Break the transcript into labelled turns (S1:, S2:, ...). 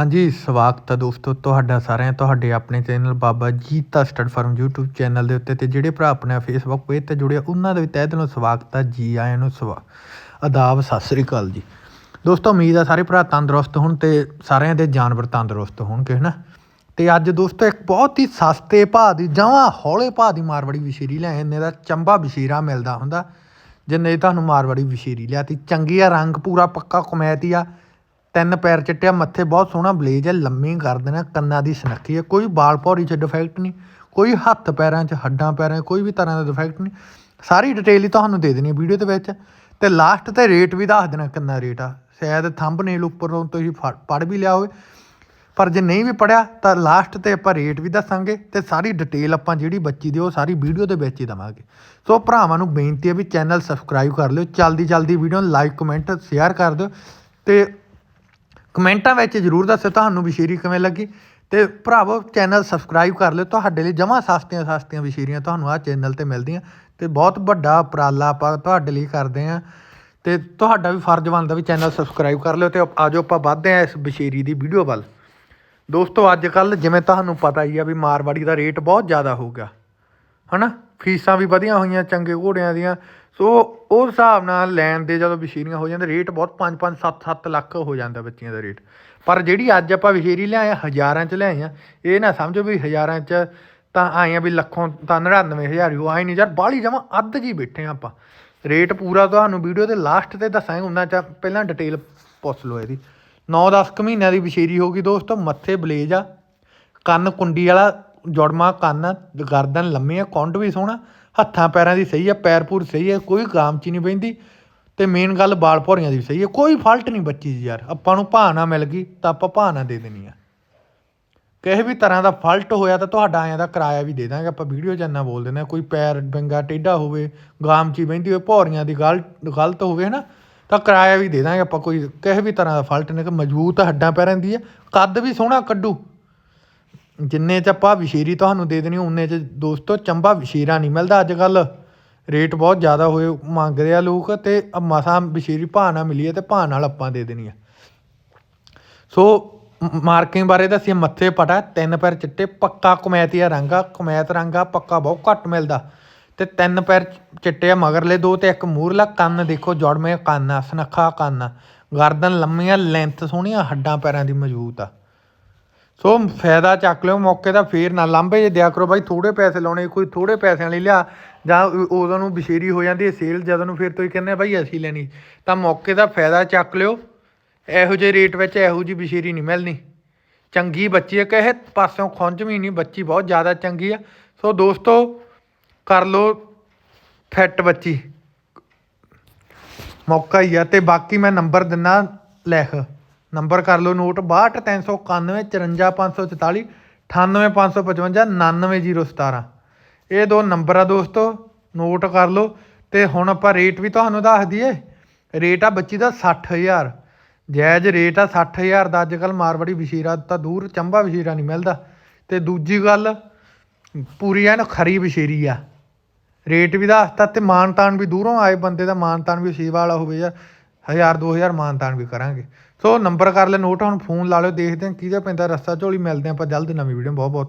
S1: ਹਾਂਜੀ, ਸਵਾਗਤ ਹੈ ਦੋਸਤੋ ਤੁਹਾਡਾ ਸਾਰਿਆਂ ਤੁਹਾਡੇ ਆਪਣੇ channel Baba Jeeta stud farm YouTube channel ਦੇ ਉੱਤੇ ਤੇ ਜਿਹੜੇ ਭਰਾ ਆਪਣੇ ਫੇਸਬੁੱਕ ਪੇਜ ਤੇ ਜੁੜੇ ਉਹਨਾਂ ਦਾ ਵੀ ਤਹਿ ਦਿਲੋਂ ਸਵਾਗਤ ਹੈ ਜੀ ਆਇਆਂ ਨੂੰ ਸਵਾ, ਆਦਾਬ, ਸਤਿ ਸ੍ਰੀ ਅਕਾਲ ਜੀ। ਦੋਸਤੋ ਉਮੀਦ ਆ ਸਾਰੇ ਭਰਾ ਤੰਦਰੁਸਤ ਹੋਣ ਤੇ ਸਾਰਿਆਂ ਦੇ ਜਾਨਵਰ ਤੰਦਰੁਸਤ ਹੋਣਗੇ, ਹਨਾ? ਤੇ ਅੱਜ ਦੋਸਤੋ ਇੱਕ ਬਹੁਤ ਹੀ ਸਸਤੇ ਭਾਅ ਦੀ, ਜਮਾਂ ਹੌਲੇ ਭਾਅ ਦੀ ਮਾਰਵਾੜੀ ਵਿਸ਼ੇਰੀ ਲੈ ਇਹਨੇ ਦਾ ਚੰਬਾ ਵਿਸ਼ੇਰਾ ਮਿਲਦਾ ਹੁੰਦਾ, ਜਿੰਨੇ ਤੁਹਾਨੂੰ ਮਾਰਵਾੜੀ ਵਿਸ਼ੇਰੀ ਲਿਆਤੀ ਚੰਗੀ ਆ ਰੰਗ ਪੂਰਾ ਪੱਕਾ ਕਮੈਤੀ ਆ ਤਿੰਨ ਪੈਰ ਚਿੱਟਿਆ, ਮੱਥੇ ਬਹੁਤ ਸੋਹਣਾ, ਬਲੇਜ ਹੈ, ਲੰਮੀ ਕਰ ਦੇਣਾ ਕੰਨਾਂ ਦੀ ਸਨੱਖੀ ਹੈ, ਕੋਈ ਬਾਲ ਭੌਰੀ 'ਚ ਡਿਫੈਕਟ ਨਹੀਂ, ਕੋਈ ਹੱਥ ਪੈਰਾਂ 'ਚ ਹੱਡਾਂ ਪੈਰਾਂ 'ਚ, ਕੋਈ ਵੀ ਤਰ੍ਹਾਂ ਦਾ ਡਿਫੈਕਟ ਨਹੀਂ। ਸਾਰੀ ਡਿਟੇਲ ਹੀ ਤੁਹਾਨੂੰ ਦੇ ਦੇਣੀ ਹੈ ਵੀਡੀਓ ਦੇ ਵਿੱਚ। ਤੇ ਲਾਸਟ ਤੇ ਰੇਟ ਵੀ ਦੱਸ ਦੇਣਾ ਕਿੰਨਾ ਰੇਟ ਆ। ਸ਼ਾਇਦ ਥੰਬਨੇਲ ਉੱਪਰੋਂ ਤੁਸੀਂ ਪੜ੍ਹ ਵੀ ਲਿਆ ਹੋਵੇ। ਪਰ ਜੇ ਨਹੀਂ ਵੀ ਪੜਿਆ ਤਾਂ ਲਾਸਟ ਤੇ ਆਪਾਂ ਰੇਟ ਵੀ ਦੱਸਾਂਗੇ ਤੇ ਸਾਰੀ ਡਿਟੇਲ ਆਪਾਂ ਜਿਹੜੀ ਬੱਚੀ ਦੀ ਉਹ ਸਾਰੀ ਵੀਡੀਓ ਦੇ ਵਿੱਚ ਹੀ ਦਵਾਂਗੇ। ਸੋ ਭਰਾਵਾਂ ਨੂੰ ਬੇਨਤੀ ਹੈ ਵੀ ਚੈਨਲ ਸਬਸਕ੍ਰਾਈਬ ਕਰ ਲਿਓ। ਜਲਦੀ ਜਲਦੀ ਵੀਡੀਓ ਨੂੰ ਲਾਈਕ ਕਮੈਂਟ ਸ਼ੇਅਰ ਕਰ ਦਿਓ। ਤੇ ਕਮੈਂਟਾਂ ਵਿੱਚ ਜਰੂਰ ਦੱਸਿਓ ਤੁਹਾਨੂੰ ਵਿਸ਼ੇਰੀ ਕਿਵੇਂ ਲੱਗੀ। ਤੇ ਭਰਾਵੋ, ਚੈਨਲ ਸਬਸਕ੍ਰਾਈਬ ਕਰ ਲਿਓ। ਤੁਹਾਡੇ ਲਈ ਜਮਾਂ ਸਸਤੀਆਂ ਸਸਤੀਆਂ ਵਿਸ਼ੇਰੀਆਂ ਤੁਹਾਨੂੰ ਆਹ ਚੈਨਲ ਤੇ ਮਿਲਦੀਆਂ। ਤੇ ਬਹੁਤ ਵੱਡਾ ਉਪਰਾਲਾ ਆਪਾਂ ਤੁਹਾਡੇ ਲਈ ਕਰਦੇ ਆਂ ਤੇ ਤੁਹਾਡਾ ਵੀ ਫਰਜ਼ ਬਣਦਾ ਵੀ ਚੈਨਲ ਸਬਸਕ੍ਰਾਈਬ ਕਰ ਲਿਓ ਤੇ ਆਜੋ ਆਪਾਂ ਵੱਧਦੇ ਆਂ ਇਸ ਵਿਸ਼ੇਰੀ ਦੀ ਵੀਡੀਓ ਵੱਲ। ਦੋਸਤੋ, ਅੱਜ ਕੱਲ ਜਿਵੇਂ ਤੁਹਾਨੂੰ ਪਤਾ ਹੀ ਆ ਵੀ ਮਾਰਵਾੜੀ ਦਾ ਰੇਟ ਬਹੁਤ ਜ਼ਿਆਦਾ ਹੋ ਗਿਆ। ਹਨਾ? ਫੀਸਾਂ ਵੀ ਵਧੀਆਂ ਹੋਈਆਂ, ਚੰਗੇ ਘੋੜਿਆਂ ਦੀਆਂ। ਸੋ ਉਸ ਹਿਸਾਬ ਨਾਲ ਲੈਣ ਦੇ ਜਦੋਂ ਵਿਸ਼ੇਰੀਆਂ ਹੋ ਜਾਂਦੇ, ਰੇਟ ਬਹੁਤ 5-5 7-7 ਲੱਖ ਹੋ ਜਾਂਦਾ ਬੱਚੀਆਂ ਦਾ ਰੇਟ। ਪਰ ਜਿਹੜੀ ਅੱਜ ਆਪਾਂ ਵਿਸ਼ੇਰੀ ਲਿਆਏ ਆ, ਹਜ਼ਾਰਾਂ ਚ ਲਿਆਏ ਆ, ਇਹ ਨਾ ਸਮਝੋ ਵੀ ਹਜ਼ਾਰਾਂ ਚ ਤਾਂ ਆਏ ਆ ਵੀ ਲੱਖੋਂ ਤਾਂ 99000 ਹੀ ਆਏ ਨਹੀਂ ਯਾਰ, ਬਾਹਲੀ ਜਮਾ ਅੱਧ ਜੀ ਬੈਠੇ ਆ ਆਪਾਂ। ਰੇਟ ਪੂਰਾ ਤੁਹਾਨੂੰ ਵੀਡੀਓ ਦੇ ਲਾਸਟ ਤੇ ਦੱਸਾਂਗੇ, ਉਹਨਾਂ ਚ ਪਹਿਲਾਂ ਡਿਟੇਲ ਪੁੱਛ ਲਓ ਇਹਦੀ। 9-10 ਕੁ ਮਹੀਨਿਆਂ ਦੀ ਵਿਸ਼ੇਰੀ ਹੋਗੀ ਦੋਸਤੋ, ਮੱਥੇ ਬਲੇਜ ਆ। ਕੰਨ ਕੁੰਡੀ ਵਾਲਾ ਜੁੜਮਾ ਕੰਨ, ਗਰਦਨ ਲੰਮੀ ਆ, ਕੁੰਡ ਵੀ ਸੋਹਣਾ, ਹੱਥਾਂ ਪੈਰਾਂ ਦੀ ਸਹੀ ਹੈ ਪੈਰ ਪੂਰ ਸਹੀ ਹੈ ਕੋਈ ਗਾਮਚੀ ਨਹੀਂ ਬੈਂਦੀ ਤੇ ਮੇਨ ਗੱਲ ਬਾਲ ਭੌਰੀਆਂ ਦੀ ਵੀ ਸਹੀ ਹੈ ਕੋਈ ਫਾਲਟ ਨਹੀਂ ਬੱਚੀ ਦੀ ਯਾਰ। ਆਪਾਂ ਨੂੰ ਭਾਅ ਮਿਲ ਗਈ, ਤਾਂ ਆਪਾਂ ਭਾਅ ਦੇ ਦੇਣੀ ਆ। ਕਿਸੇ ਵੀ ਤਰ੍ਹਾਂ ਦਾ ਫਾਲਟ ਹੋਇਆ ਤਾਂ ਤੁਹਾਡਾ ਆਇਆਂ ਦਾ ਕਿਰਾਇਆ ਵੀ ਦੇ ਦਾਂਗੇ, ਆਪਾਂ ਵੀਡੀਓ 'ਚ ਬੋਲ ਦਿੰਦੇ ਆ, ਕੋਈ ਪੈਰ ਡੰਗਾ ਟੇਢਾ ਹੋਵੇ ਗਾਮਚੀ ਬਹਿੰਦੀ ਹੋਵੇ, ਭੌਰੀਆਂ ਦੀ ਗਲ, ਗਲਤ ਹੋਵੇ ਨਾ ਤਾਂ ਕਿਰਾਇਆ ਵੀ ਦੇ ਦਾਂਗੇ ਆਪਾਂ ਕੋਈ। ਕਿਸੇ ਵੀ ਤਰ੍ਹਾਂ ਦਾ ਫਾਲਟ ਨਹੀਂ ਕਿ ਮਜ਼ਬੂਤ ਹੱਡਾਂ ਪੈਰਾਂ ਦੀ ਹੈ ਕੱਦ ਵੀ ਸੋਹਣਾ ਕੱਢੂ। ਜਿੰਨੇ ਚ ਆਪਾਂ ਵਿਸ਼ੇਰੀ ਤੁਹਾਨੂੰ ਦੇ ਦੇਣੀ, ਉਨੇ ਚ ਦੋਸਤੋ ਚੰਬਾ ਵਿਸ਼ੇਰਾ ਨਹੀਂ ਮਿਲਦਾ ਅੱਜ ਕੱਲ ਰੇਟ ਬਹੁਤ ਜ਼ਿਆਦਾ ਹੋਏ ਮੰਗਦੇ ਆ ਲੋਕ ਤੇ ਮਸਾਂ ਵਿਸ਼ੇਰੀ ਭਾਅ ਨਾਲ ਮਿਲੀ ਹੈ ਤੇ ਭਾਅ ਨਾਲ ਆਪਾਂ ਦੇ ਦੇਣੀ ਆ। ਸੋ ਮਾਰਕਿੰਗ ਬਾਰੇ ਦੱਸੀਏ ਮੱਥੇ ਪਟਾ, ਤਿੰਨ ਪੈਰ ਚਿੱਟੇ, ਪੱਕਾ ਕਮੈਤੀਆ ਰੰਗਾ ਕਮੈਤ ਰੰਗਾ ਪੱਕਾ ਬਹੁਤ ਘੱਟ ਮਿਲਦਾ। ਤੇ ਤਿੰਨ ਪੈਰ ਚਿੱਟੇ ਆ ਮਗਰਲੇ ਦੋ ਤੇ ਇੱਕ ਮੂਰਲਾ ਕੰਨ ਦੇਖੋ ਜੁੜਵੇਂ, ਕੰਨ ਆ, ਸਨੱਖਾ ਕੰਨ ਆ। ਗਰਦਨ ਲੰਮੀਆਂ ਲੈਂਥ ਸੋਹਣੀਆਂ, ਹੱਡਾਂ ਪੈਰਾਂ ਦੀ ਮਜ਼ਬੂਤ ਆ। ਸੋ ਫਾਇਦਾ ਚੱਕ ਲਿਓ, ਮੌਕੇ ਦਾ ਫੇਰ ਨਾ, ਲਾਂਭੇ ਜੇ ਦਿਆ ਕਰੋ ਬਾਈ ਥੋੜੇ ਪੈਸੇ ਲਾਉਣੇ, ਕੋਈ ਥੋੜੇ ਪੈਸਿਆਂ ਲਈ ਲਿਆ, ਜਾਂ ਉਦੋਂ ਨੂੰ ਬਸ਼ੇਰੀ ਹੋ ਜਾਂਦੀ ਹੈ, ਸੇਲ ਜਦੋਂ ਨੂੰ ਫਿਰ ਤੁਸੀਂ ਕਹਿੰਦੇ ਬਾਈ ਅਸੀਂ ਲੈਣੀ। ਤਾਂ ਮੌਕੇ ਦਾ ਫਾਇਦਾ ਚੱਕ ਲਿਓ, ਇਹੋ ਜਿਹੇ ਰੇਟ ਵਿੱਚ ਇਹੋ ਜਿਹੀ ਬਸ਼ੇਰੀ ਨਹੀਂ ਮਿਲਣੀ। ਚੰਗੀ ਬੱਚੀ ਹੈ, ਕਹੇ ਪਾਸਿਓਂ ਖੁੰਝਵੀਂ ਨਹੀਂ, ਬੱਚੀ ਬਹੁਤ ਜ਼ਿਆਦਾ ਚੰਗੀ ਆ। ਸੋ ਦੋਸਤੋ, ਕਰ ਲਓ ਫਿੱਟ ਬੱਚੀ। ਮੌਕਾ ਹੀ ਆ, ਤੇ ਬਾਕੀ ਮੈਂ ਨੰਬਰ ਦਿੰਨਾ ਲਿਖ ਨੰਬਰ ਕਰ ਲਓ ਨੋਟ 62391 54544 98555 99017 ਇਹ ਦੋ ਨੰਬਰ ਆ ਦੋਸਤੋ, ਨੋਟ ਕਰ ਲਓ। ਤੇ ਹੁਣ ਆਪਾਂ ਰੇਟ ਵੀ ਤੁਹਾਨੂੰ ਦੱਸ ਦਈਏ। ਰੇਟ ਆ ਬੱਚੀ ਦਾ 60000 ਜਾਇਜ਼ ਰੇਟ ਆ 60000 ਦਾ। ਅੱਜ ਕੱਲ ਮਾਰਵਾੜੀ ਵਿਸ਼ੀਰਾ ਤਾਂ ਦੂਰ ਚੰਬਾ ਵਿਸ਼ੀਰਾ ਨਹੀਂ ਮਿਲਦਾ। ਤੇ ਦੂਜੀ ਗੱਲ, ਪੂਰੀ ਐਨ ਖਰੀ ਵਿਸ਼ੇਰੀ ਆ। ਰੇਟ ਵੀ ਦੱਸਤਾ ਤੇ ਮਾਨਤਾਨ ਵੀ ਦੂਰੋਂ ਆਏ ਬੰਦੇ ਦਾ, ਮਾਨਤਾਨ ਵੀ ਸੇਵਾ ਵਾਲਾ ਹੋਵੇ ਜਾਂ 1000 2000 ਮਾਨਤਾਨ ਵੀ ਕਰਾਂਗੇ। ਸੋ ਨੰਬਰ ਕਰ ਲੈ ਨੋਟ ਹੁਣ ਫੋਨ ਲਾ ਲਿਓ, ਦੇਖਦੇ ਹਾਂ ਕਿਹਦਾ ਪੈਂਦਾ ਰਸਤਾ ਝੋਲੀ ਮਿਲਦੇ ਹਾਂ ਆਪਾਂ ਜਲਦ ਨਵੀਂ ਵੀਡੀਓ ਬਹੁਤ ਬਹੁਤ ਧੰਨ-